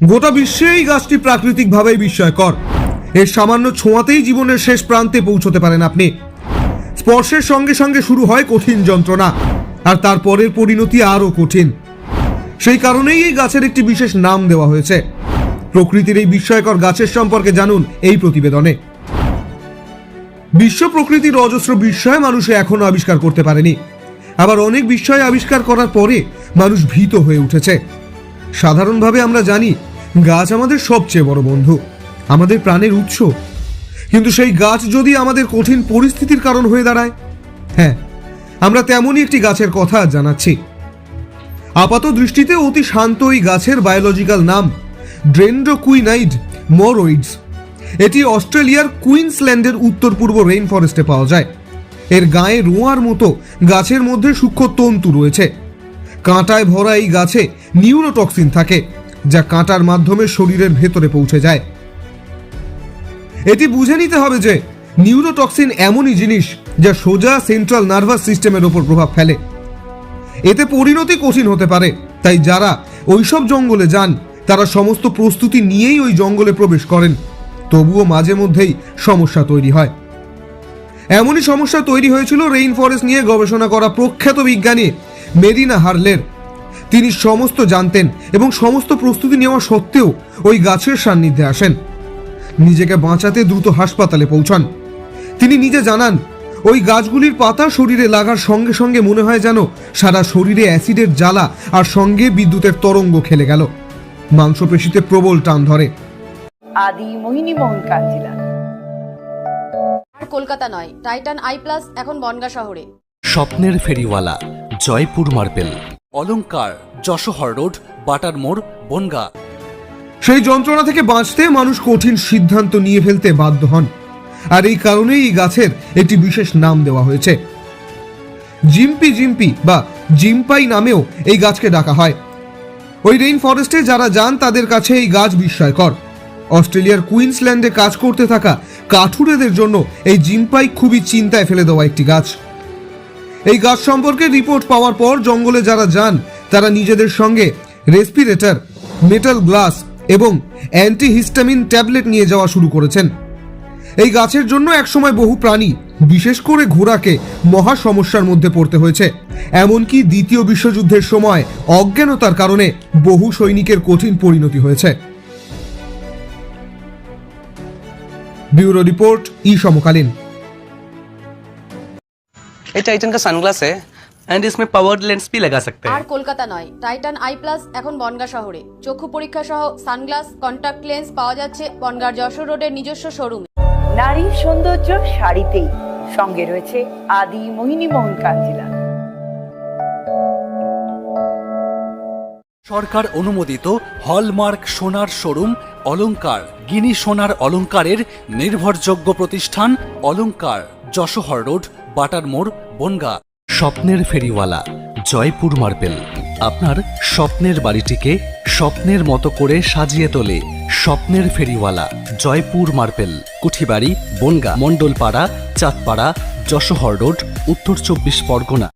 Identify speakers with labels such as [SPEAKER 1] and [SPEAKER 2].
[SPEAKER 1] গোটা বিশ্বে এই গাছটি প্রাকৃতিকভাবেই বিস্ময়কর। এর সামান্য ছোঁয়াতেই জীবনের শেষ প্রান্তে পৌঁছতে পারেন আপনি। স্পর্শের সঙ্গে সঙ্গে শুরু হয় কঠিন যন্ত্রণা, আর তারপরের পরিণতি আরও কঠিন। সেই কারণেই এই গাছের একটি বিশেষ নাম দেওয়া হয়েছে। প্রকৃতির এই বিস্ময়কর গাছের সম্পর্কে জানুন এই প্রতিবেদনে। বিশ্ব প্রকৃতির অজস্র বিস্ময় মানুষে এখনও আবিষ্কার করতে পারেনি। আবার অনেক বিস্ময় আবিষ্কার করার পরে মানুষ ভীত হয়ে উঠেছে। সাধারণভাবে আমরা জানি, গাছ আমাদের সবচেয়ে বড় বন্ধু, আমাদের প্রাণের উৎস। কিন্তু সেই গাছ যদি আমাদের কঠিন পরিস্থিতির কারণ হয়ে দাঁড়ায় হ্যাঁ আমরা তেমনই একটি গাছের কথা জানাচ্ছি। আপাত দৃষ্টিতে অতি শান্ত এই গাছের বায়োলজিক্যাল নাম ড্রেন্ড্রোকুইনাইড মোরোইডস। এটি অস্ট্রেলিয়ার কুইন্সল্যান্ডের উত্তর পূর্ব রেইন ফরেস্টে পাওয়া যায়। এর গায়ে রোঁয়ার মতো গাছের মধ্যে সূক্ষ্ম তন্তু রয়েছে। কাঁটায় ভরা এই গাছে নিউরোটক্সিন থাকে, যা কাঁটার মাধ্যমে শরীরের ভেতরে পৌঁছে যায়। এটি বুঝে নিতে হবে যে নিউরোটক্সিন এমনই জিনিস যা সোজা সেন্ট্রাল নার্ভাস সিস্টেমের ওপর প্রভাব ফেলে। এতে পরিণতি কঠিন হতে পারে, তাই যারা ওইসব জঙ্গলে যান, তারা সমস্ত প্রস্তুতি নিয়েই ওই জঙ্গলে প্রবেশ করেন। তবুও মাঝে মধ্যেই সমস্যা তৈরি হয়। এমনই সমস্যা তৈরি হয়েছিল রেইন ফরেস্ট নিয়ে গবেষণা করা প্রখ্যাত বিজ্ঞানী মেরিনা হার্লের। তিনি সমস্ত জানতেন এবং সমস্ত প্রস্তুতি নেওয়া সত্ত্বেও ওই গাছের সান্নিধ্যে আসেন। নিজেকে বাঁচাতে দ্রুত হাসপাতালে পৌঁছান। তিনি নিজে জানান ওই গাছগুলির পাতা শরীরে লাগার সঙ্গে সঙ্গে মনে হয় যেন সারা শরীরে অ্যাসিডের জ্বালা আর সঙ্গে বিদ্যুতের তরঙ্গ খেলে গেল। মাংসপেশিতে প্রবল টান ধরে।
[SPEAKER 2] আদি মোহিনী মোহন কাঞ্জিলা
[SPEAKER 3] আর কলকাতা নয় টাইটান আই প্লাস এখন বনগা শহরে।
[SPEAKER 4] স্বপ্নের ফেরিওয়ালা। জয়পুর মার্বেল। অলংকার যশোহর রোড বাটার মোড় বনগা।
[SPEAKER 1] সেই যন্ত্রণা থেকে বাঁচতে মানুষ কঠিন সিদ্ধান্ত নিয়ে ফেলতে বাধ্য হন। আর এই কারণেই এই গাছের একটি বিশেষ নাম দেওয়া হয়েছে। জিম্পি জিম্পি বা জিম্পাই নামেও এই গাছকে ডাকা হয়। ওই রেইন ফরেস্টে যারা যান তাদের কাছে এই গাছ বিস্ময়কর। অস্ট্রেলিয়ার কুইন্সল্যান্ডে কাজ করতে থাকা কাঠুরেদের জন্য এই জিম্পাই খুবই চিন্তায় ফেলে দেওয়া একটি গাছ। এই গাছ সম্পর্কে রিপোর্ট পাওয়ার পর জঙ্গলে যারা যান, তারা নিজেদের সঙ্গে রেসপিরেটর মেটাল গ্লাস এবং অ্যান্টিহিস্টামিন ট্যাবলেট নিয়ে যাওয়া শুরু করেছেন। এই গাছের জন্য একসময় বহু প্রাণী, বিশেষ করে ঘোড়াকে মহা সমস্যার মধ্যে পড়তে হয়েছে। এমনকি দ্বিতীয় বিশ্বযুদ্ধের সময় অজ্ঞানতার কারণে বহু সৈনিকের কঠিন পরিণতি হয়েছে। ব্যুরো রিপোর্ট ই সমকালীন।
[SPEAKER 5] ये टाइटन का सनग्लास है एंड इसमें पावर्ड लेंस भी लगा सकते
[SPEAKER 3] আর
[SPEAKER 5] हैं
[SPEAKER 3] কলকাতা নয় টাইটান আই প্লাস এখন বনগা শহরে চক্ষু পরীক্ষা সহ সানগ্লাস কন্টাক্ট লেন্স পাওয়া যাচ্ছে বনগার যশোর রোডের নিজস্ব শোরুমে
[SPEAKER 2] নারীর সৌন্দর্য শাড়িতেই সঙ্গে রয়েছে আদি মোহিনী মোহন কাঞ্জিলা
[SPEAKER 4] সরকার অনুমোদিত হলমার্ক সোনার শোরুম অলংকার গিনি সোনার অলংকারের নির্ভরযোগ্য প্রতিষ্ঠান অলংকার যশোহর রোড বাটার মোড়, বনগা। স্বপ্নের ফেরিওয়ালা, জয়পুর মার্বেল। আপনার স্বপ্নের বাড়িটিকে স্বপ্নের মতো করে সাজিয়ে তোলে স্বপ্নের ফেরিওয়ালা, জয়পুর মার্বেল। কুঠিবাড়ি, বনগা। মণ্ডলপাড়া, চাঁদপাড়া, যশোহর রোড, উত্তর চব্বিশ পরগনা।